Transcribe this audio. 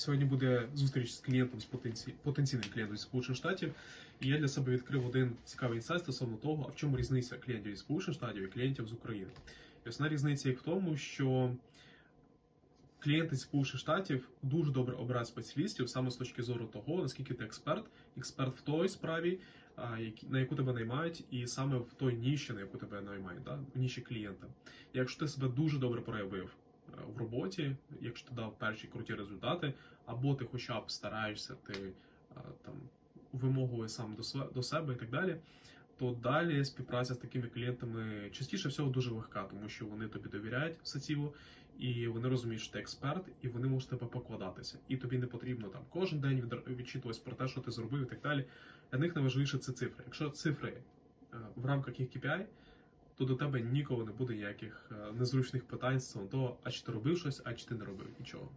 Сьогодні буде зустріч з клієнтом з потенці... потенційним клієнтом зі Сполучених Штатів. І я для себе відкрив один цікавий інсайт стосовно того, а в чому різниця клієнтів із Сполучених Штатів і клієнтів з України. І основна різниця їх в тому, що клієнти з Сполучених Штатів дуже добре обирають спеціалістів саме з точки зору того, наскільки ти експерт, експерт в той справі, на яку тебе наймають, і саме в той ніші, на яку тебе наймають, да? в ніші клієнта. Якщо ти себе дуже добре проявив в роботі, якщо ти дав перші круті результати, або ти хоча б стараєшся, ти е, там вимогує сам до себе і так далі. То далі співпраця з такими клієнтами частіше всього дуже легка, тому що вони тобі довіряють всеціло, і вони розуміють, що ти експерт, і вони можуть тебе покладатися. І тобі не потрібно там кожен день від- відчитуватись про те, що ти зробив, і так далі. Для них найважливіше це цифри. Якщо цифри е, в рамках їх KPI, то до тебе ніколи не буде ніяких е, незручних питань з того, а чи ти робив щось, а чи ти не робив нічого.